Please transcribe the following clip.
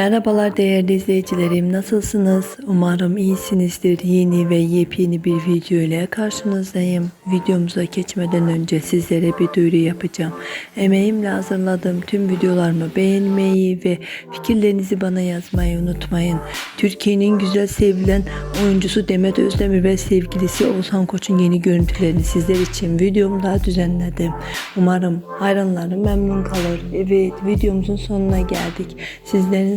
Merhabalar değerli izleyicilerim nasılsınız? Umarım iyisinizdir. Yeni ve yepyeni bir video ile karşınızdayım. Videomuza geçmeden önce sizlere bir duyuru yapacağım. Emeğimle hazırladığım tüm videolarımı beğenmeyi ve fikirlerinizi bana yazmayı unutmayın. Türkiye'nin güzel sevilen oyuncusu Demet Özdemir ve sevgilisi Oğuzhan Koç'un yeni görüntülerini sizler için videomda düzenledim. Umarım hayranlarım memnun kalır. Evet videomuzun sonuna geldik. Sizlerin